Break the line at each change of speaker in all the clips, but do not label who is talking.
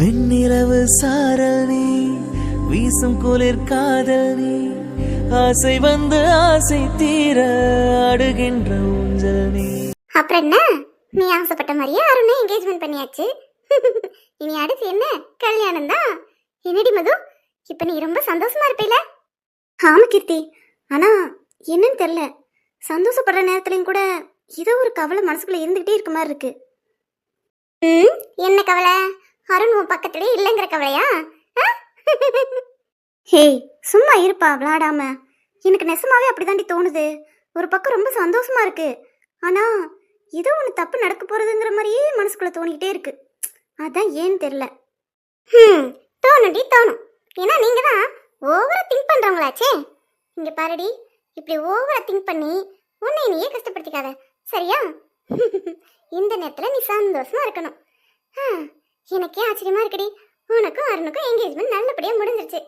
வெண்ணிலவு சாரல் நீ வீசும் குளிர் காதல் நீ ஆசை வந்து ஆசை தீர அடுகின்ற ஊஞ்சல் நீ.
அப்புறம் என்ன? நீ ஆசைப்பட்ட மாதிரியே அருணை என்கேஜ்மெண்ட் பண்ணியாச்சு. இனி அடுத்து என்ன? கல்யாணம் தான். என்னடி மது? இப்ப நீ ரொம்ப சந்தோஷமா இருப்பீல? ஆமா கீர்த்தி. ஆனா என்னன்னு தெரியல. சந்தோஷப்படுற நேரத்துலயும் கூட ஏதோ ஒரு கவலை மனசுக்குள்ள இருந்துகிட்டே இருக்க மாதிரி இருக்கு. ம் என்ன கவலை? அருண் உன் பக்கத்துலயே இல்லைங்கிற கவலையா? ஹேய் சும்மா இருப்பா விளாடாம. எனக்கு நெசமாவே அப்படிதாண்டி தோணுது. ஒரு பக்கம் ரொம்ப சந்தோஷமா இருக்கு. ஆனா ஏதோ ஒன்று தப்பு நடக்க போறதுங்கிற மாதிரியே மனசுக்குள்ள தோணிக்கிட்டே இருக்கு. அதான் ஏன்னு தெரியல. ம் தோணுடி தோணும். ஏன்னா நீங்க தான் ஓவரா திங்க் பண்றவங்களாச்சே. இங்க பாருடி இப்படி ஓவரா திங்க் பண்ணி உன்னை நீயே கஷ்டப்படுத்திக்காத. சரியா? இந்த நேரத்துல நீ சந்தோஷமா இருக்கணும். ஆ, எனக்கே ஆச்சரியமா இருக்குடி. உனக்கும் அருணுக்கும் என்கேஜ்மெண்ட் நல்லபடியா முடிஞ்சிருச்சு.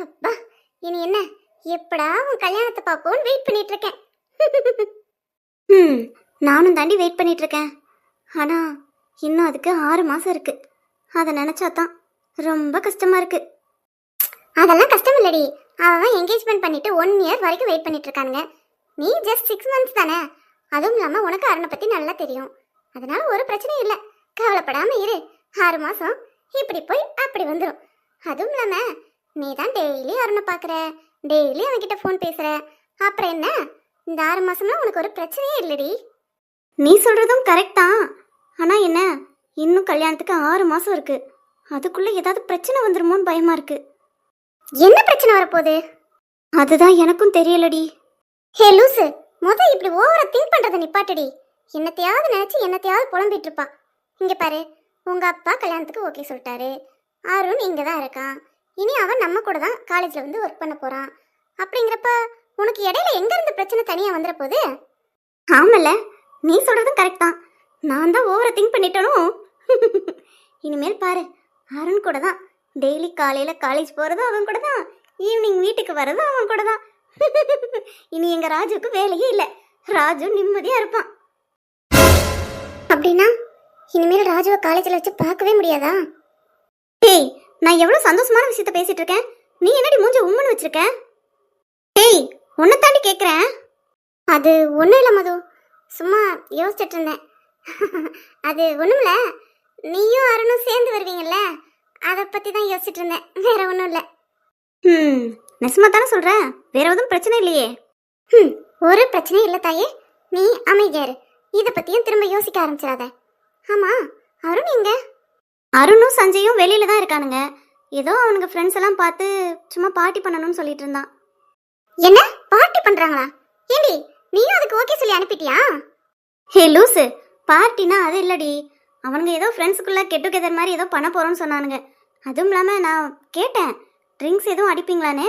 அப்பா இனி என்ன? எப்படா உன் கல்யாணத்தை பார்ப்போம்னு வெயிட் பண்ணிட்டு இருக்கேன். ம் நானும் தாண்டி வெயிட் பண்ணிட்டு இருக்கேன். ஆனா இன்னும் அதுக்கு ஆறு மாசம் இருக்கு. அதை நினைச்சா தான் ரொம்ப கஷ்டமா இருக்கு. அதெல்லாம் கஷ்டம் இல்லடி. அவன் என்கேஜ்மெண்ட் பண்ணிட்டு ஒன் இயர் வரைக்கும் வெயிட் பண்ணிட்டு இருக்கானுங்க. நீ ஜஸ்ட் சிக்ஸ் மந்த்ஸ் தானே. அதுவும் இல்லாம உனக்கு அருணை பத்தி நல்லா தெரியும். அதனால ஒரு பிரச்சனையும் இல்லை. கவலைப்படாம இரு. ஆறு மாதம் இப்படி போய் அப்படி வந்துடும் அதுவும் இல்லாமல் நீ தான் டெய்லி அருணை பார்க்குற டெய்லி அவன்கிட்ட ஃபோன் பேசுகிற அப்புறம் என்ன? இந்த ஆறு மாதம்லாம் உனக்கு ஒரு பிரச்சனையே இல்லைடி. நீ சொல்கிறதும் கரெக்ட் தான். ஆனால் என்ன? இன்னும் கல்யாணத்துக்கு ஆறு மாதம் இருக்குது அதுக்குள்ளே ஏதாவது பிரச்சனை வந்துருமோன்னு பயமாக இருக்குது என்ன பிரச்சனை வரப்போகுது? அதுதான் எனக்கும் தெரியலடி. ஹே லூசு. முத இப்படி ஓவரா திங்க் பண்ணுறதை நிப்பாட்டடி. என்னத்தையாவது நினச்சி என்னத்தையாவது புலம்பிட்டு இருப்பா. இங்க பாரு. உங்க அப்பா கல்யாணத்துக்கு ஓகே சொல்லிட்டாரு. அருண் இங்கே தான் இருக்கான். இனி அவன் நம்ம கூட தான் காலேஜில் வந்து ஒர்க் பண்ண போகிறான் அப்படிங்கிறப்ப உனக்கு இடையில எங்கேருந்து பிரச்சனை தனியாக வந்துட போகுது? ஆமல்ல நீ சொல்கிறதும் கரெக்ட் தான். நான் தான் ஓவர திங்க் பண்ணிட்டனும் இனிமேல் பாரு அருண் கூட தான். டெய்லி காலையில் காலேஜ் போகிறதும் அவன் கூட தான். ஈவினிங் வீட்டுக்கு வர்றதும் அவன் கூட தான். இனி எங்கள் ராஜுக்கு வேலையே இல்லை. ராஜு நிம்மதியாக இருப்பான். அப்படின்னா? இனிமேல் ராஜுவை காலேஜில் வச்சு பார்க்கவே முடியாதா? டேய் நான் எவ்வளோ சந்தோஷமான விஷயத்த பேசிட்டு இருக்கேன். நீ என்னடி மூஞ்ச உம்முன்னு வச்சிருக்க? டேய் உன்னை தாண்டி கேட்குறேன் அது ஒன்றும் இல்லை மது. சும்மா யோசிச்சுட்டு இருந்தேன். அது இல்லை நீயும் அருணும் சேர்ந்து வருவீங்கல்ல? அதை பற்றி தான் யோசிச்சுட்டு இருந்தேன். வேற ஒன்றும் இல்லை. ம் நெசமா தானே சொல்கிறேன் வேற எதுவும் பிரச்சனை இல்லையே. ம் ஒரு பிரச்சனையும் இல்லை தாயே. நீ அமைதியாரு இதை பற்றியும் திரும்ப யோசிக்க ஆரம்பிச்சிடாத. ஆமாம் அருண் எங்க? அருணும் சஞ்சயும் வெளியில தான் இருக்கானுங்க. ஏதோ அவனுங்க ஃப்ரெண்ட்ஸ் எல்லாம் பார்த்து சும்மா பார்ட்டி பண்ணணும்னு சொல்லிட்டு இருந்தான். என்ன? பார்ட்டி பண்றாங்களா? ஏண்டி நீயும் அதுக்கு ஓகே சொல்லி அனுப்பிட்டியா? ஹே லூசு பார்ட்டினா அது இல்லடி. அவனுங்க ஏதோ ஃப்ரெண்ட்ஸுக்குள்ள கெட் டுகெதர் மாதிரி ஏதோ பண்ண போறோம்னு சொன்னானுங்க. அதுவும் இல்லாமல் நான் கேட்டேன் ட்ரிங்க்ஸ் எதுவும் அடிப்பீங்களான்னு?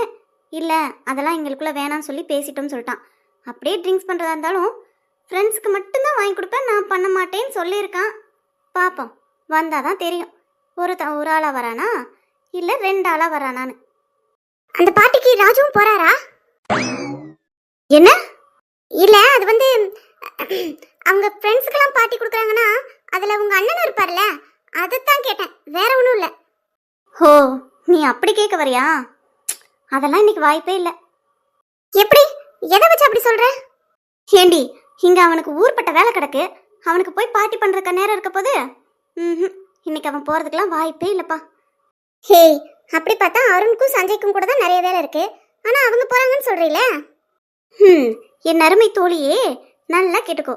இல்லை அதெல்லாம் எங்களுக்குள்ள வேணாம்னு சொல்லி பேசிட்டோம்னு சொல்லிட்டான். அப்படியே ட்ரிங்க்ஸ் பண்ணுறதா இருந்தாலும் ஃப்ரெண்ட்ஸ்க்கு மட்டும்தான் வாங்கி கொடுப்பேன். நான் பண்ண மாட்டேன்னு சொல்லியிருக்கான். பார்ப்போம் வந்தால் தான் தெரியும். ஒரு த ஒரு ஆளாக வரானா? இல்லை ரெண்டு ஆளாக வரானான்னு. அந்த பாட்டிக்கு ராஜுவும் போகிறாரா என்ன? இல்லை அது வந்து அவங்க ஃப்ரெண்ட்ஸுக்கெல்லாம் பாட்டி கொடுக்குறாங்கன்னா அதில் உங்கள் அண்ணன் இருப்பார்ல அதைத்தான் கேட்டேன். வேற ஒன்றும் இல்லை. ஓ நீ அப்படி கேட்க வரியா? அதெல்லாம் இன்னைக்கு வாய்ப்பே இல்லை. எப்படி? எதை வச்சு அப்படி சொல்கிற ஏண்டி இங்க அவனுக்கு ஊர்பட்ட வேலை கிடக்கு. அவனுக்கு போய் பார்ட்டி பண்றதுக்கு நேரம் இருக்க போது? ம்ஹும். இன்னைக்கு அவன் போறதுக்கெல்லாம் வாய்ப்பே இல்லப்பா. ஹே அப்படி பார்த்தா அருணுக்கும் சஞ்சய்க்கும் கூட தான் நிறைய வேலை இருக்கு. ஆனா அவங்க போறாங்கன்னு சொல்றீல? ம் என் அருமை தோழியே நல்லா கேட்டுக்கோ.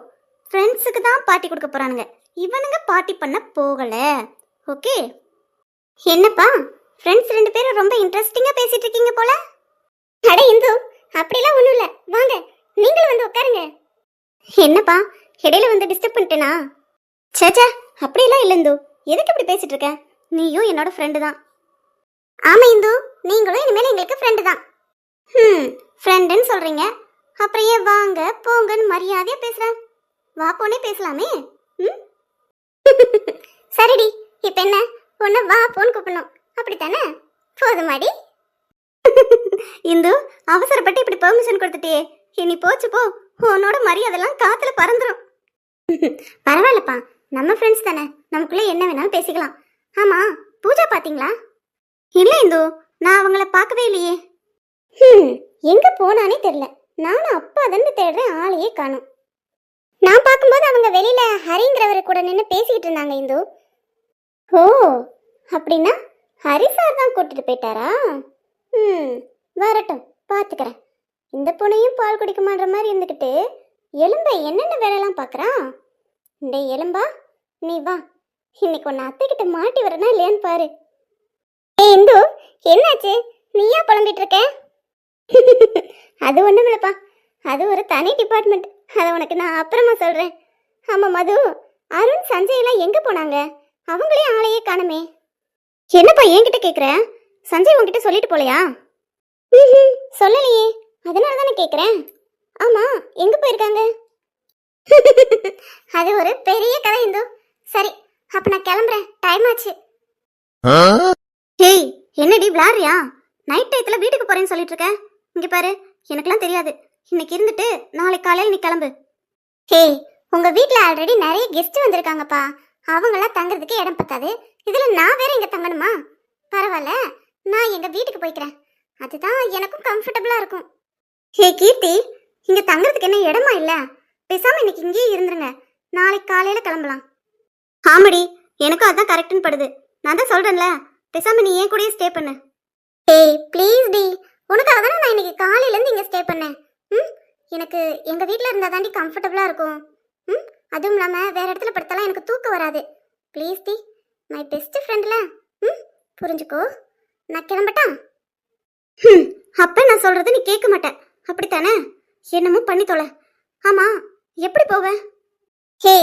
ஃப்ரெண்ட்ஸுக்கு தான் பார்ட்டி கொடுக்க போறானுங்க. இவனுங்க பார்ட்டி பண்ண போகல. ஓகே? என்னப்பா? ஃப்ரெண்ட்ஸ் ரெண்டு பேரும் ரொம்ப இன்ட்ரெஸ்டிங்கா பேசிட்டு இருக்கீங்க போல? அட இந்து அப்படிலாம் ஒண்ணும் இல்ல. வாங்க நீங்களும் வந்து உட்காருங்க. என்னப்பா? இடையில வந்து டிஸ்டர்ப் பண்ணிட்டேனா? சேச்சா அப்படியெல்லாம் இல்லை இந்து. எதுக்கு இப்படி பேசிட்டு இருக்க? நீயும் என்னோட ஃப்ரெண்டு தான். ஆமா இந்து நீங்களும் இனிமேல் எங்களுக்கு ஃப்ரெண்டு தான். ம் ஃப்ரெண்டுன்னு சொல்றீங்க. அப்புறம் ஏன் வாங்க போங்கன்னு மரியாதையா பேசுறேன் வா போனே பேசலாமே. ம் சரிடி இப்போ என்ன? உன்னை வா போன்னு கூப்பிடணும். அப்படித்தானே? போதுமாடி. இந்து அவசரப்பட்டு இப்படி பெர்மிஷன் கொடுத்துட்டியே. இனி போச்சு போ. உன்னோட மரியாதைலாம் காத்துல பறந்துடும் பரவாயில்லப்பா. நம்ம ஃப்ரெண்ட்ஸ் தானே. நமக்குள்ள என்ன வேணாலும் பேசிக்கலாம். ஆமா பூஜா பாத்தீங்களா? இல்ல இந்து நான் அவங்கள பார்க்கவே இல்லையே. எங்க போனானே தெரியல. நானும் அப்பா தானே தேடுறேன் ஆளையே காணும். நான் பார்க்கும்போது அவங்க வெளியில ஹரிங்கிறவரு கூட நின்று பேசிக்கிட்டு இருந்தாங்க இந்து. ஓ அப்படின்னா ஹரி சார் தான் கூட்டிட்டு போயிட்டாரா? ம் வரட்டும் பார்த்துக்கிறேன் இந்த பூனையும் பால் குடிக்க மாட்ற மாதிரி இருந்துக்கிட்டு எலும்பை என்னென்ன வேலையெல்லாம் பார்க்குறான் இந்த எலும்பா நீ வா. இன்னைக்கு உன்னை அத்தைக்கிட்ட மாட்டி வரனா இல்லையான்னு பாரு. ஏ இந்து என்னாச்சு? நீயா புலம்பிட்டு இருக்க அது ஒன்றும் இல்லைப்பா. அது ஒரு தனி டிபார்ட்மெண்ட் அதை உனக்கு நான் அப்புறமா சொல்கிறேன் ஆமாம் மது. அருண் சஞ்சய் எல்லாம் எங்கே போனாங்க? அவங்களே ஆளையே காணுமே. என்னப்பா என்கிட்ட கேட்குற சஞ்சய் உன்கிட்ட சொல்லிட்டு போலையா? ம்ஹும், சொல்லலையே. அதனால தானே கேட்குறேன் ஆமாம் எங்கே போயிருக்காங்க? அது ஒரு பெரிய கதை இந்து. சரி அப்போ நான் கிளம்புறேன். டைம் ஆச்சு. ஹேய் என்னடி விளாடுறியா? நைட் டயத்துல வீட்டுக்கு போகிறேன்னு சொல்லிட்டு இருக்க இங்கே பாரு எனக்கெல்லாம் தெரியாது. இன்னைக்கு இருந்துட்டு நாளைக்கு காலையில் நீ கிளம்பு. ஹேய் உங்கள் வீட்டில் ஆல்ரெடி நிறைய கெஸ்ட் வந்திருக்காங்கப்பா. அவங்களாம் தங்குறதுக்கு இடம் பத்தாது. இதில் நான் வேற இங்கே தங்கணுமா? பரவாயில்ல நான் எங்கள் வீட்டுக்கு போய்க்கிறேன். அதுதான் எனக்கும் கம்ஃபர்டபுளாக இருக்கும். ஹே கீர்த்தி இங்க தங்குறதுக்கு என்ன இடமா இல்ல? பேசாம இன்னைக்கு இங்கேயே இருந்துருங்க. நாளைக்கு காலையில கிளம்பலாம். ஆமாடி எனக்கும் அதான் கரெக்ட்னு படுது. நான் தான் சொல்றேன்ல பேசாம நீ ஏன் கூடயே ஸ்டே பண்ணு. ஏய் ப்ளீஸ் டி உனக்காக தானே நான் இன்னைக்கு காலையில இருந்து இங்க ஸ்டே பண்ணேன். ம் எனக்கு எங்க வீட்ல இருந்தா தாண்டி கம்ஃபர்டபுளா இருக்கும். ம் அதுவும் இல்லாம வேற இடத்துல படுத்தாலாம் எனக்கு தூக்கம் வராது. ப்ளீஸ் டி மை பெஸ்ட் ஃப்ரெண்ட்ல ம் புரிஞ்சுக்கோ. நான் கிளம்பட்டா? ம் அப்ப நான் சொல்றது நீ கேட்க மாட்டேன் அப்படித்தானே? என்னமோ பண்ணி தொலை. ஆமா எப்படி போவ? ஹே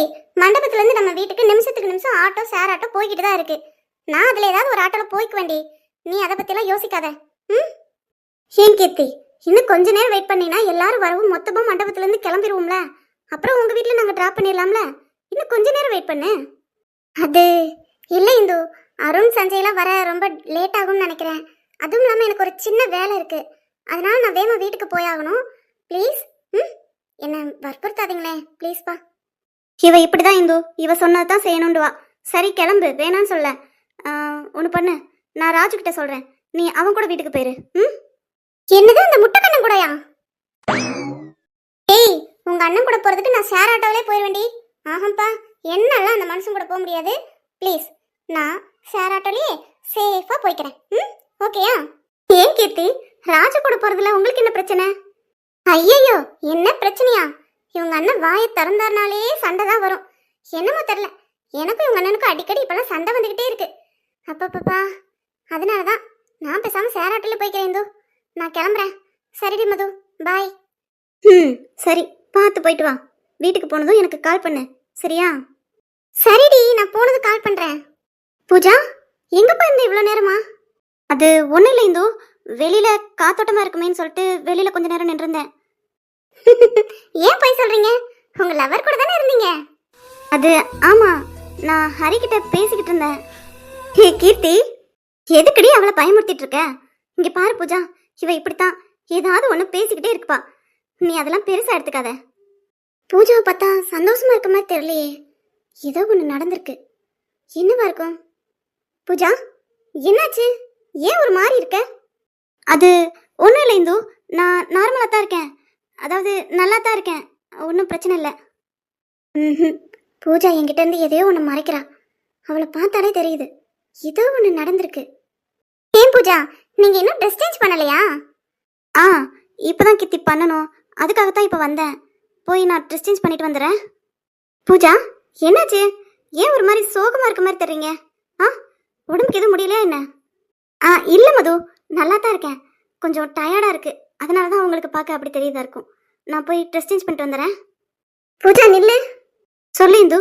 மண்டபத்துலேருந்து நம்ம வீட்டுக்கு நிமிஷத்துக்கு நிமிஷம் ஆட்டோ சேர் ஆட்டோ போய்கிட்டு தான் இருக்கு. நான் அதில் ஏதாவது ஒரு ஆட்டோவில் போய்க்க வேண்டி. நீ அதை பற்றிலாம் யோசிக்காத. ம்? ஏன் கீர்த்தி இன்னும் கொஞ்ச நேரம் வெயிட் பண்ணினா எல்லாரும் வரவும் மொத்தமாக மண்டபத்துலேருந்து கிளம்பிடுவோம்ல அப்புறம் உங்கள் வீட்டில் நாங்கள் ட்ராப் பண்ணிடலாம்ல. இன்னும் கொஞ்ச நேரம் வெயிட் பண்ணு. அது இல்லை இந்து. அருண் சஞ்சய்லாம் வர ரொம்ப லேட் ஆகும்னு நினைக்கிறேன். அதுவும் இல்லாமல் எனக்கு ஒரு சின்ன வேலை இருக்குது அதனால் நான் வேகமாக வீட்டுக்கு போயாகணும். ப்ளீஸ் ம்? என்ன வற்புறுத்தாதீங்களே. ப்ளீஸ்ப்பா இவ இப்படிதான் இந்து. இவ சொன்னதான் செய்யணும்னு வா. சரி கிளம்பு. வேணான்னு சொல்ல. ஒன்று பண்ணு. நான் ராஜு கிட்ட சொல்கிறேன் நீ அவன் கூட வீட்டுக்கு போயிரு. ம்? என்னது அந்த முட்டைக்கண்ணன் கூடயா? ஏய் உங்கள் அண்ணன் கூட போகிறதுக்கு நான் ஷேர் ஆட்டோவிலே போயிடுவேண்டி ஆஹாப்பா என்னால அந்த மனுஷன் கூட போக முடியாது. ப்ளீஸ் நான் ஷேர் ஆட்டோலேயே சேஃபாக போய்க்கிறேன். ம்? ஓகேயா ஏன் கீர்த்தி? ராஜு கூட போறதுல உங்களுக்கு என்ன பிரச்சனை? ஐயையோ என்ன பிரச்சனையா? இவங்க அண்ணன் வாயை திறந்தாருனாலே சண்டை தான் வரும். என்னமோ தெரில எனக்கும் இவங்க அண்ணனுக்கும் அடிக்கடி இப்பெல்லாம் சண்டை வந்துக்கிட்டே இருக்கு. அப்பப்பப்பா. அதனால தான் நான் பேசாம சேராட்டில் போய்க்கிறேன் இந்து. நான் கிளம்புறேன். சரிடி மது. பாய் ம் சரி. பார்த்து போயிட்டு வா. வீட்டுக்கு போனதும் எனக்கு கால் பண்ணு. சரியா? சரிடி நான் போனது கால் பண்றேன். பூஜா எங்க போயிருந்த இவ்வளோ நேரமா? அது ஒன்றும் இல்லை இந்து. வெளியில காத்தோட்டமா இருக்குமேன்னு சொல்லிட்டு வெளியில கொஞ்ச நேரம் நின்றுருந்தேன். ஏன் போய் சொல்றீங்க? உங்க லவர் கூட தானே இருந்தீங்க? அது ஆமா நான் ஹரி கிட்ட பேசிக்கிட்டு இருந்தேன். ஹே கீர்த்தி எதுக்குடி அவளை பயமுறுத்திட்டு இருக்க? இங்க பாரு பூஜா இவ இப்படித்தான் ஏதாவது ஒண்ணு பேசிக்கிட்டே இருப்பா நீ அதெல்லாம் பெருசா எடுத்துக்காத. பூஜாவை பார்த்தா சந்தோஷமா இருக்க மாதிரி தெரியலையே. ஏதோ ஒண்ணு நடந்திருக்கு. என்னவா இருக்கும்? பூஜா என்னாச்சு? ஏன் ஒரு மாதிரி இருக்க? அது ஒன்றும் இல்லை இந்து. நான் நார்மலாக தான் இருக்கேன். அதாவது நல்லா தான் இருக்கேன். ஒன்றும் பிரச்சனை இல்லை. ம் பூஜா என்கிட்டருந்து எதையோ ஒன்று மறைக்கிறா. அவளை பார்த்தாலே தெரியுது. ஏதோ ஒன்று நடந்திருக்கு. ஏன் பூஜா? நீங்கள் இன்னும் ட்ரெஸ் சேஞ்ச் பண்ணலையா? ஆ இப்போ தான் கித்தி பண்ணணும். அதுக்காகத்தான் இப்போ வந்தேன். போய் நான் ட்ரெஸ் சேஞ்ச் பண்ணிட்டு வந்துடுறேன். பூஜா என்னாச்சு? ஏன் ஒரு மாதிரி சோகமாக இருக்க மாதிரி தெரியுங்க ஆ உடம்புக்கு எதுவும் முடியலையா என்ன? ஆ இல்லை மது. நல்லா தான் இருக்கேன். கொஞ்சம் டயர்டாக இருக்கு. அதனால தான் உங்களுக்கு பார்க்க அப்படி தெரியுதா இருக்கும். நான் போய் ட்ரெஸ் சேஞ்ச் பண்ணிட்டு வந்துடுறேன் பூஜா நில்லு. சொல்லு இந்து.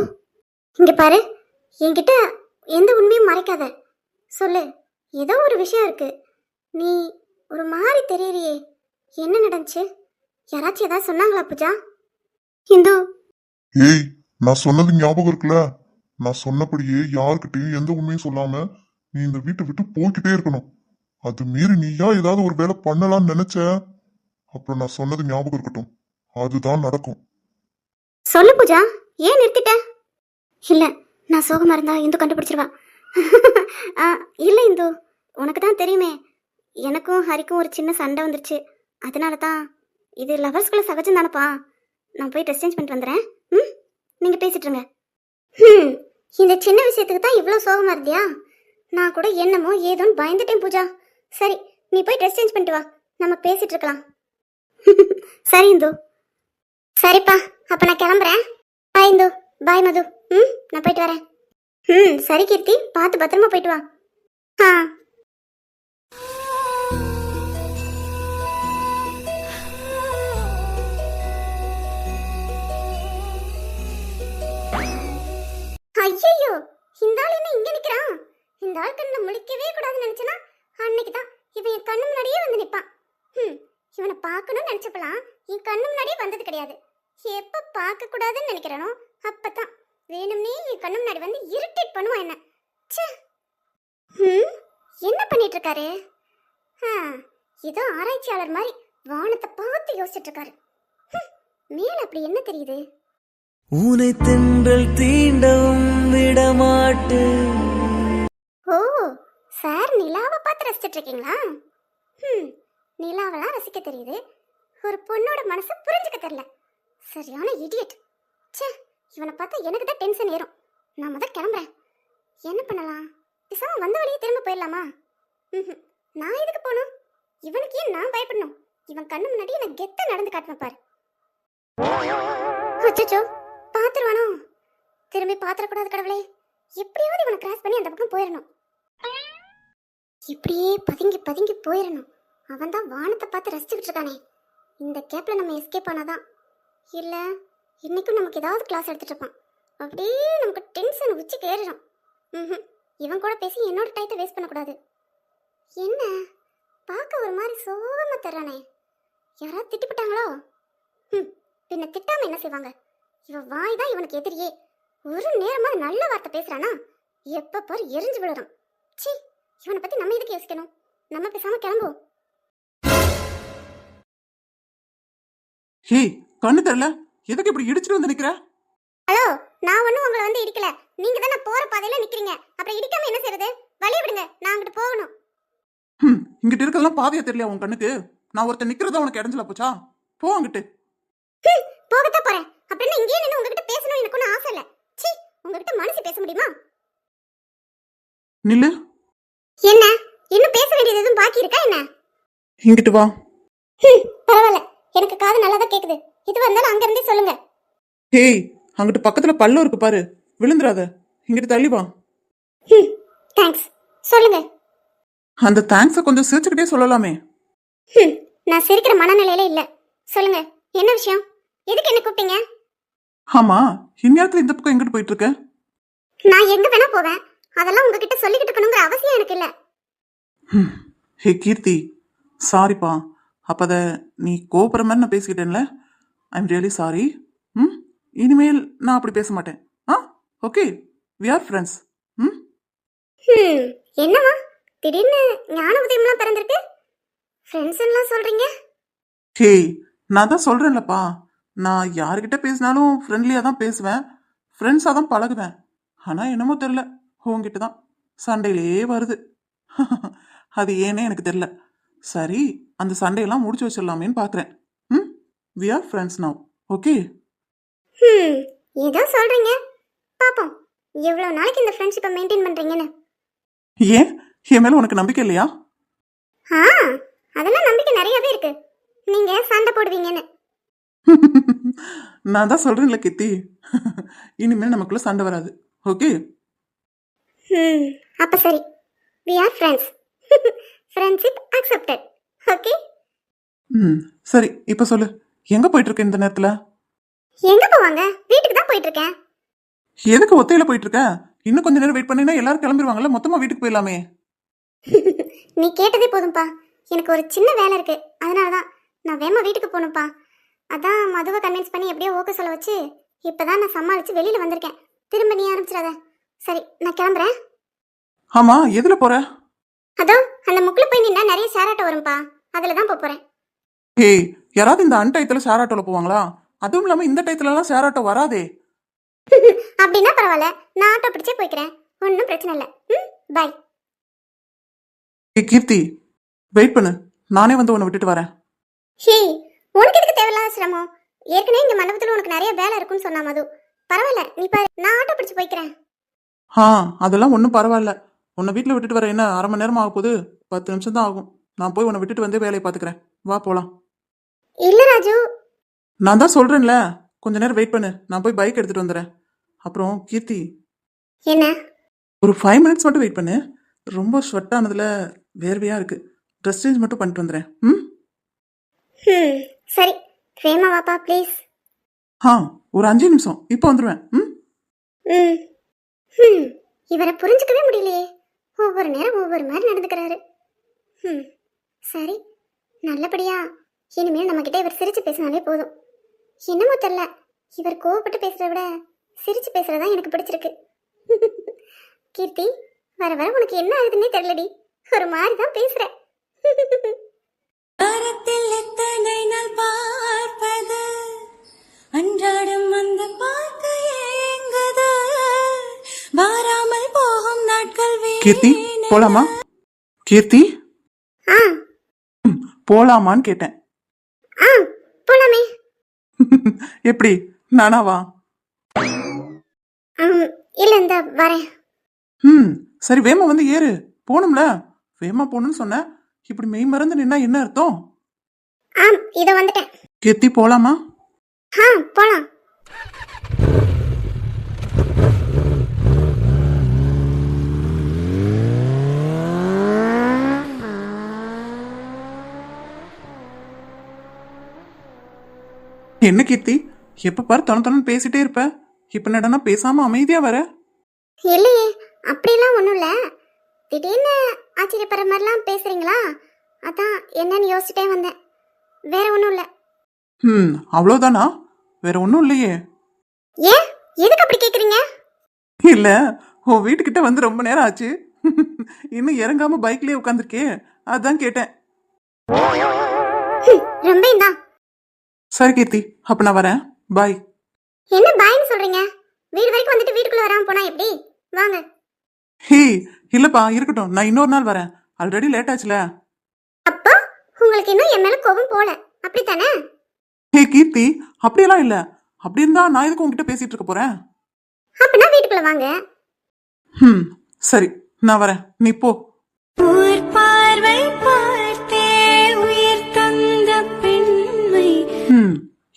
இங்கே பாரு. என்கிட்ட எந்த உண்மையும் மறைக்காத. சொல்லு. ஏதோ ஒரு விஷயம் இருக்கு. நீ ஒரு மாதிரி தெரியறியே. என்ன நடந்துச்சு? யாராச்சும் ஏதாவது சொன்னாங்களா பூஜா? இந்து.
ஏய் நான் சொன்னது ஞாபகம் இருக்குல்ல? நான் சொன்னபடியே யாருக்கிட்டையும் எந்த உண்மையும் சொல்லாம நீ இந்த வீட்டை விட்டு போய்கிட்டே இருக்கணும். அது மீறி நீயா ஏதாவது ஒரு வேலை பண்ணலாம்னு நினைச்ச? அப்புறம் நான் சொன்னது ஞாபகம் இருக்கட்டும். அதுதான் நடக்கும்.
சொல்லு பூஜா ஏன் நிறுத்திட்ட? இல்ல நான் சோகமா இருந்தா இந்து கண்டுபிடிச்சிருவா. ஆ இல்லை இந்து உனக்கு தான் தெரியுமே. எனக்கும் ஹரிக்கும் ஒரு சின்ன சண்டை வந்துருச்சு. அதனால தான் இது லவர்ஸ்குள்ள சகஜம் தானப்பா? நான் போய் ட்ரெஸ் சேஞ்ச் பண்ணிட்டு வந்துடுறேன் ம் நீங்கள் பேசிட்டு இருங்க. ம் இந்த சின்ன விஷயத்துக்கு தான் இவ்வளோ சோகமாக இருந்தியா? நான் கூட என்னமோ ஏதோன்னு பயந்துட்டேன் பூஜா. சரி நீ போய் ட்ரெஸ் சேஞ்ச் பண்ணிட்டு வா. நம்ம பேசிட்டு இருக்கலாம். சரி இந்து. சரிப்பா அப்போ நான் கிளம்புறேன். பாய் இந்து. பாய் மது. ம் நான் போயிட்டு வரேன். ம் சரி கீர்த்தி பார்த்து பத்திரமா போயிட்டு வா. ஆ. நினைச்சப்பலாம் என் கண்ணு முன்னாடியே வந்தது கிடையாது. எப்ப பார்க்க கூடாதுன்னு நினைக்கிறனோ அப்பதான் வேணும்னே என் கண்ணு முன்னாடி வந்து இரிட்டேட் பண்ணுவான் என்ன. ச்சே. ம்? என்ன பண்ணிட்டு இருக்காரு ஏதோ ஆராய்ச்சியாளர் மாதிரி வானத்தை பார்த்து யோசிச்சுட்டு இருக்காரு மேல அப்படி என்ன தெரியுது?
உனை தென்றல் தீண்டவும் விடமாட்டேன்
ஓ சார் நிலாவை பார்த்து ரசிச்சிட்டு இருக்கீங்களா ம் நிலாவெல்லாம் ரசிக்க தெரியுது. ஒரு பொண்ணோட மனசை புரிஞ்சுக்க தெரியல. சரியான இடியட் ச்சே இவனை பார்த்தா எனக்கு தான் டென்ஷன் ஏறும். நான் முதல் கிளம்புறேன். என்ன பண்ணலாம்? பேசாம வந்த வழியே திரும்ப போயிடலாமா? ம் நான் எதுக்கு போகணும்? இவனுக்கு ஏன் நான் பயப்படணும்? இவன் கண்ணு முன்னாடி எனக்கு கெத்த நடந்து காட்டுவேன் பாரு. அச்சோ பார்த்துருவானோ திரும்பி பார்த்துடக்கூடாது கடவுளே. எப்படியாவது இவனை கிராஸ் பண்ணி அந்த பக்கம் போயிடணும். இப்படியே பதுங்கி பதுங்கி போயிடணும். அவன் தான் வானத்தை பார்த்து ரசிச்சுக்கிட்டு இருக்கானே. இந்த கேப்பில் நம்ம எஸ்கேப் ஆனாதான். இல்லை இன்றைக்கும் நமக்கு ஏதாவது கிளாஸ் எடுத்துகிட்டு இருப்பான். அப்படியே நமக்கு டென்ஷன் உச்சிக்கு ஏறிடும் ம்ஹும். இவன் கூட பேசி என்னோட டயத்தை வேஸ்ட் பண்ணக்கூடாது. என்ன? பார்க்க ஒரு மாதிரி சோகமாக தர்றானே. யாராவது திட்டிவிட்டாங்களோ ம் பின்ன திட்டாமல் என்ன செய்வாங்க? இவன் வாய் தான் இவனுக்கு எதிரியே. ஒரு நேரமாக நல்ல வார்த்தை பேசுகிறானா எப்போ பாரு எரிஞ்சு விழுறான். ச்சீ இவனை பற்றி நம்ம எதுக்கு யோசிக்கணும்? நம்ம பேசாமல் கிளம்புவோம்.
ஹே கண்ணு தெரியல. எதுக்கு இப்படி இடிச்சிட்டு வந்து நிக்கிற?
ஹலோ நான் ஒன்றும் உங்களை வந்து இடிக்கல. நீங்க தானே போற பாதையில நிக்கிறீங்க. அப்புறம் இடிக்காம என்ன செய்யறது வழி விடுங்க. நான் அங்கிட்டு போகணும்.
ம் இங்கிட்ட இருக்கிறதெல்லாம் பாதையா தெரியல உன் கண்ணுக்கு? நான் ஒருத்தன் நிக்கிறதா உனக்கு இடைஞ்சல போச்சா? போ அங்கிட்டு.
ஹம், போகத்தான் போறேன். அப்படின்னு இங்கேயே நின்று உங்ககிட்ட பேசணும் எனக்கு ஒன்றும் ஆசை இல்லை. ச்சீ உங்ககிட்ட மனசு பேச முடியுமா?
நில்லு.
என்ன? இன்னும் பேச வேண்டியது எதுவும் பாக்கி இருக்கா என்ன?
இங்கிட்டு வா.
ஹம், பரவாயில்ல. எனக்கு காது நல்லா தான் கேக்குது. இது வந்தாலும் அங்க இருந்தே சொல்லுங்க.
ஹேய் அங்கிட்டு பக்கத்துல பள்ளம் இருக்கு பாரு. விழுந்துராத இங்கிட்டு தள்ளி வா.
தேங்க்ஸ் சொல்லுங்க.
அந்த தேங்க்ஸை கொஞ்சம் சிரிச்சுக்கிட்டே சொல்லலாமே.
ஹம், நான் சிரிக்கிற மனநிலையில இல்ல. சொல்லுங்க என்ன விஷயம்? எதுக்கு என்ன கூப்பிட்டீங்க?
ஆமா இந்நேரத்துல இந்த பக்கம் எங்கிட்டு போயிட்டு இருக்க?
நான் எங்க வேணா போவேன். அதெல்லாம் உங்ககிட்ட சொல்லிக்கிட்டு இருக்கணுங்கிற அவசியம் எனக்கு இல்ல.
ஹே கீர்த்தி சாரிப்பா அப்போ அதை நீ கோபுற மாதிரி நான் பேசிக்கிட்டேன்ல? ஐ எம் ரியலி சாரி ம்? இனிமேல் நான் அப்படி பேச மாட்டேன். ஆ? ஓகே வி ஆர் ஃப்ரெண்ட்ஸ் ம்?
என்னம்மா? திடீர்னு ஞான உதயம்லாம் பிறந்திருக்கு. ஃப்ரெண்ட்ஸ் எல்லாம் சொல்றீங்க?
ஹே நான் தான் சொல்கிறேன்லப்பா நான் யார்கிட்ட பேசினாலும் ஃப்ரெண்ட்லியாக தான் பேசுவேன். ஃப்ரெண்ட்ஸாக தான் பழகுவேன். ஆனால் என்னமோ தெரில உங்ககிட்ட தான் சண்டையிலே வருது. அது ஏனே எனக்கு தெரில சரி அந்த சண்டையெல்லாம் முடிச்சு வச்சிடலாமேன்னு பார்க்குறேன் ம் we are friends now okay
hmm, ஏதோ சொல்றீங்க. பாப்போம் எவ்வளவு நாளைக்கு இந்த ஃப்ரெண்ட்ஷிப்பை மெயின்டைன் பண்றீங்கன்னு?
ஏன்? என் மேலே உனக்கு நம்பிக்கை இல்லையா?
ஆ அதெல்லாம் நம்பிக்கை நிறையவே இருக்கு. நீங்க சண்டை போடுவீங்கன்னு?
நான் தான் சொல்கிறேன்ல கித்தி இனிமேல் நமக்குள்ள சண்டை வராது ஓகே
ஹம், அப்ப சரி we are friends friendship accepted okay
ம் சரி இப்போ சொல்லு. எங்கே போயிட்டு இருக்க இந்த நேரத்தில்?
எங்க போவாங்க? வீட்டுக்கு தான் போயிட்டு இருக்கேன்
எதுக்கு ஒத்தையில போயிட்டு இருக்க இன்னும் கொஞ்ச நேரம் வெயிட் பண்ணினா எல்லாரும் கிளம்பிடுவாங்கல்ல மொத்தமா வீட்டுக்கு போயிடலாமே.
நீ கேட்டதே போதும்ப்பா எனக்கு ஒரு சின்ன வேலை இருக்கு. அதனால தான் நான் வேமா வீட்டுக்கு போகணும்ப்பா அதான் மதுவை கன்வின்ஸ் பண்ணி எப்படியோ ஓகே சொல்ல வச்சு இப்பதான் நான் சமாளிச்சு வெளியில வந்திருக்கேன். திரும்ப நீ ஆரம்பிச்சிடாத. சரி நான் கிளம்புறேன்.
ஆமா எதுல போற?
அதோ அந்த முக்குல போய் நின்னா நிறைய சேராட்டம் வரும்பா. அதுல தான் போறேன்.
ஏய் யாராவது இந்த அன்டயத்துல ஷேர் ஆட்டோல போவாங்களா? அதுவும் இல்லாம இந்த டயத்துல எல்லாம் ஆட்டோ வராதே.
அப்படின்னா பரவாயில்ல. நான் ஆட்டோ பிடிச்சே போய்க்கிறேன். ஒன்றும் பிரச்சனை இல்லை. ம் பாய்
ஏய் கீர்த்தி வெயிட் பண்ணு. நானே வந்து உன்னை விட்டுட்டு வரேன்.
ஹே உனக்கு எதுக்கு தேவையில்லாத சிரமம்? ஏற்கனவே இந்த மண்டபத்தில் உனக்கு நிறைய வேலை இருக்குன்னு சொன்னா மது. பரவாயில்ல நீ பாரு. நான் ஆட்டோ பிடிச்சு போய்க்கிறேன்.
ஆ அதெல்லாம் ஒன்றும் பரவாயில்ல. உன்னை வீட்டில் விட்டுட்டு வர என்ன அரை மணி நேரம் ஆக போகுது? பத்து நிமிஷம் தான் ஆகும். நான் போய் உன்னை விட்டுட்டு வந்து வேலையை பார்த்துக்கிறேன். வா போகலாம்
இல்ல ராஜு.
நான் தான் சொல்கிறேன்ல கொஞ்ச நேரம் வெயிட் பண்ணு. நான் போய் பைக் எடுத்துகிட்டு வந்துடுறேன் அப்புறம் கீர்த்தி.
என்ன?
ஒரு ஃபைவ் மினிட்ஸ் மட்டும் வெயிட் பண்ணு. ரொம்ப ஸ்வெட் ஆனதுல வேர்வையாக இருக்குது ட்ரெஸ் சேஞ்ச் மட்டும் பண்ணிட்டு வந்துடுறேன் ம்?
ஹம் சரி. வேமா வாப்பா ப்ளீஸ்
ஆ ஒரு அஞ்சு நிமிஷம். இப்போ வந்துடுவேன் ம்
ம். இவரை புரிஞ்சுக்கவே முடியலையே. ஒவ்வொரு நேரம் ஒவ்வொரு மாதிரி நடந்துக்கிறாரு. ம் சரி நல்லபடியா. இனிமேல் நம்மக்கிட்ட இவர் சிரித்து பேசினாலே போதும். என்னமோ தெரில இவர் கோவப்பட்டு பேசுகிறத விட சிரித்து பேசுகிறதா எனக்கு பிடிச்சிருக்கு. கீர்த்தி வர வர உனக்கு என்ன ஆகுதுன்னே தெரியலடி. ஒரு மாதிரி தான் பேசுற.
மரத்தில் எத்தனை நாள் பார்ப்பது? அன்றாடம் அந்த பார்க்கையே வாராமல் போகும் நாட்கள்
கீர்த்தி. போலாமா? கீர்த்தி? போலாமான்னு கேட்டேன்.
போலாமே.
எப்படி? நானாவா
ம், இல்ல இந்த வரேன்.
ம் சரி வேமா வந்து ஏறு. போகணும்ல. வேமா போகணும்னு சொன்னேன் இப்படி மெய் மறந்து நின்னா என்ன அர்த்தம்?
ஆ இதோ வந்துட்டேன்.
கீர்த்தி போலாமா?
ஆ போலாம்.
என்ன கீர்த்தி? எப்ப பாரு தொண தொணன்னு பேசிட்டே இருப்ப. இப்ப நடனா பேசாம அமைதியா வர.
இல்லையே அப்படிலாம் ஒன்றும் இல்லை. திடீர்னு ஆச்சரியப்படுற மாதிரிலாம் பேசுறீங்களா? அதான் என்னன்னு யோசிச்சுட்டே வந்தேன். வேற ஒன்றும் இல்லை.
ம் அவ்வளோதானா வேற ஒன்றும் இல்லையே.
ஏன்? எதுக்கு அப்படி கேட்குறீங்க
இல்ல உன் வீட்டுக்கிட்ட வந்து ரொம்ப நேரம் ஆச்சு. இன்னும் இறங்காம பைக்லயே உட்காந்துருக்கே அதான் கேட்டேன்.
ரொம்ப தான்
சரி கீர்த்தி அப்ப நான் வரேன். பாய்
என்ன பாய்னு சொல்றீங்க? வீடு வரைக்கும் வந்துட்டு வீட்டுக்குள்ள வராம போனா எப்படி? வாங்க.
ஹே இல்லப்பா இருக்கட்டும். நான் இன்னொரு நாள் வரேன். ஆல்ரெடி லேட் ஆச்சுல.
அப்போ உங்களுக்கு இன்னும் என் மேல கோபம் போல. அப்படித்தானே?
ஹே கீர்த்தி அப்படியெல்லாம் இல்ல. அப்படி இருந்தா நான் எதுக்கு உன்கிட்ட பேசிட்டு இருக்க போறேன்?
அப்படின்னா வீட்டுக்குள்ள வாங்க.
ம் சரி நான் வரேன். நீ போ.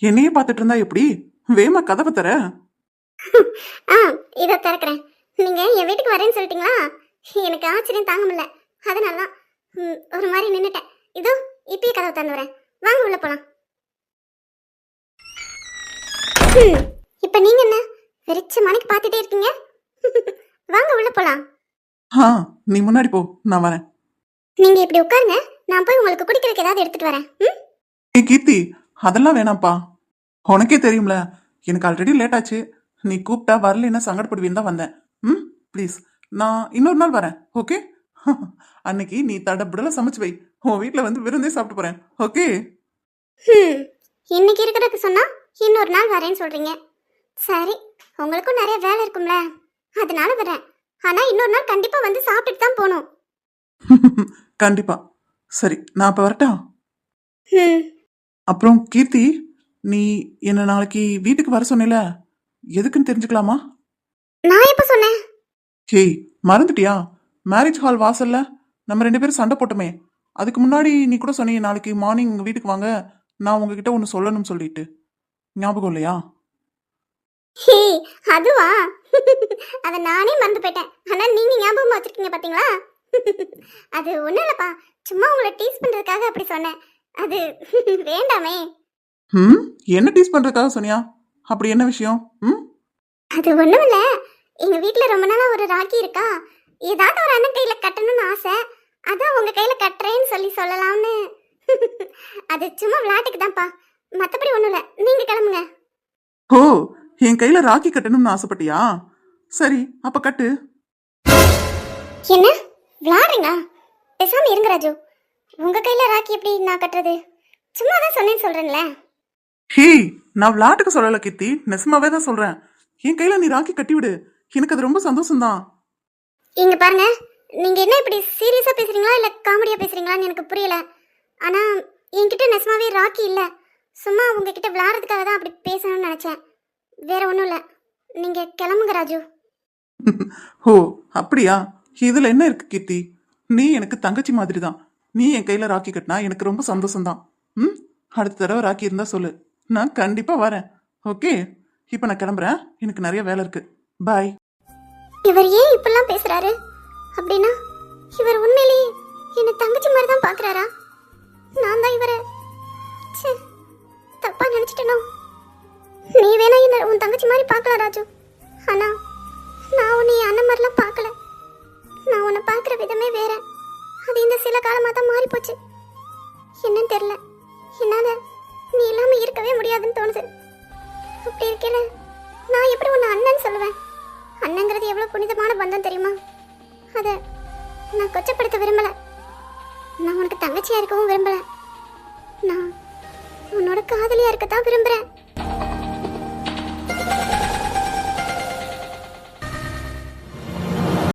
என்னையே பார்த்துட்டு இருந்தா எப்படி? வேமா கதவை தர.
ஆ இதை திறக்கிறேன். நீங்க என் வீட்டுக்கு வரேன்னு சொல்லிட்டீங்களா? எனக்கு ஆச்சரியம் தாங்க முடியல. அதனால தான் ஒரு மாதிரி நின்னுட்டேன். இதோ இப்பயே கதவை திறந்து வரேன். வாங்க உள்ள போலாம். இப்ப நீங்க என்ன? வெறிச்ச மணிக்கு பார்த்துட்டே இருக்கீங்க? வாங்க உள்ள போலாம்.
ஆ நீ முன்னாடி போ. நான் வரேன்.
நீங்க இப்படி உட்காருங்க. நான் போய் உங்களுக்கு குடிக்கிறதுக்கு ஏதாவது எடுத்துட்டு வரேன்.
ஏ கீர்த்தி அதெல்லாம் வேணாம்ப்பா. உனக்கே தெரியும்ல எனக்கு ஆல்ரெடி லேட் ஆச்சு. நீ கூப்பிட்டா வரலைன்னா சங்கடப்படுவேன்னு தான் வந்தேன். ம் ப்ளீஸ் நான் இன்னொரு நாள் வரேன் ஓகே அன்னைக்கு நீ தடபுடல சமைச்சு வை. உன் வீட்டில் வந்து விருந்தே சாப்பிட்டு போறேன் ஓகே
இன்னைக்கு இருக்கிறதுக்கு சொன்னா இன்னொரு நாள் வரேன்னு சொல்றீங்க. சரி உங்களுக்கும் நிறைய வேலை இருக்கும்ல. அதனால வரேன். ஆனா இன்னொரு நாள் கண்டிப்பா வந்து சாப்பிட்டுட்டு தான் போகணும்.
கண்டிப்பா. சரி நான் அப்போ வரட்டா? அப்புறம் கீர்த்தி நீ என்ன நாளைக்கு வீட்டுக்கு வர சொன்னேல? எதுக்குன்னு தெரிஞ்சுக்கலாமா?
நான் எப்ப சொன்னேன்?
ஹேய் மறந்துட்டியா? மேரேஜ் ஹால் வாசல்ல நம்ம ரெண்டு பேரும் சண்டை போட்டோமே. அதுக்கு முன்னாடி நீ கூட சொன்னீங்க நாளைக்கு மார்னிங் வீட்டுக்கு வாங்க. நான் உங்ககிட்ட ஒன்று சொல்லணும்னு சொல்லிட்டு. ஞாபகம் இல்லையா?
ஹே அதுவா? அத நானே மறந்து போயிட்டேன். ஆனா நீங்க ஞாபகமா வச்சிருக்கீங்க பாத்தீங்களா? அது ஒண்ணும் இல்லப்பா. சும்மா உங்களை டீஸ் பண்றதுக்காக அப்படி சொன்னேன். அது வேண்டாமே.
ம்? என்ன டீஸ் பண்ணுறதுக்காக சொன்னியா அப்படி என்ன விஷயம்? ம்?
அது ஒண்ணும் இல்ல எங்க வீட்ல ரொம்ப நாளா ஒரு ராக்கி இருக்கா? ஏதாவது ஒரு அண்ணன் கையில கட்டணும்னு ஆசை. அதான் உங்க கையில கட்டுறேன்னு சொல்லி சொல்லலாம்னு. அது சும்மா விளையாட்டுக்கு தான்ப்பா. மத்தபடி ஒண்ணும் இல்ல நீங்க கிளம்புங்க.
ஓ என் கையில் ராக்கி கட்டணும்னு ஆசைப்பட்டியா? சரி அப்போ கட்டு.
என்ன? விளையாடுறீங்களா? பேசாம இருங்க ராஜு. உங்க கையில ராக்கி எப்படி நான் கட்டுறது? சும்மா தான் சொன்னேன்னு சொல்றேன்ல.
ஹே நான் விளையாட்டுக்கு சொல்லலை கீர்த்தி. நெசமாவே தான் சொல்கிறேன் என் கையில் நீ ராக்கி கட்டி விடு எனக்கு அது ரொம்ப சந்தோஷம்தான்.
இங்க பாருங்க. நீங்க என்ன இப்படி சீரியஸா பேசுறீங்களா? இல்ல காமெடியா பேசுறீங்களான்னு எனக்கு புரியல. ஆனா என்கிட்ட நெசமாவே ராக்கி இல்ல. சும்மா உங்ககிட்ட விளையாடுறதுக்காக தான் அப்படி பேசணும்னு நினைச்சேன். வேற ஒன்றும் இல்லை. நீங்க கிளம்புங்க ராஜு.
ஓ அப்படியா? இதுல என்ன இருக்கு கீர்த்தி? நீ எனக்கு தங்கச்சி மாதிரி தான் நீ என் கையில ராக்கி கட்டினா எனக்கு ரொம்ப சந்தோஷம்தான். ம்? அடுத்த தடவை ராக்கி இருந்தா சொல்லு. நான் கண்டிப்பா வரேன். ஓகே இப்போ நான் கிளம்புறேன். எனக்கு நிறைய வேலை இருக்கு. பாய்
இவர் ஏன் இப்பெல்லாம் பேசுறாரு? அப்படின்னா இவர் உண்மையிலேயே என்ன தங்கச்சி மாதிரி தான் பாக்குறாரா நான் தான் இவரை ச்சே, தப்பா நினைச்சிட்டேனோ? நீ வேணா என்ன உன் தங்கச்சி மாதிரி பார்க்கல ராஜு. ஆனா நான் உன்னை என் அண்ணன் மாதிரிலாம் பார்க்கல. நான் உன்னை பார்க்குற விதமே வேற. அது இந்த சில காலமாக தான் மாறி போச்சு என்னன்னு தெரியல. என்னால நீ முடியாதுன்னு தோணுது. அப்படி இருக்கல நான் எப்படி உன்னை அண்ணன் சொல்லுவேன்? அண்ணங்கிறது எவ்வளோ புனிதமான பந்தம் தெரியுமா? அதை நான் கொச்சப்படுத்த விரும்பலை. நான் உனக்கு தங்கச்சியாக இருக்கவும் விரும்பலை. நான் உன்னோட காதலியா இருக்கத்தான் விரும்புகிறேன்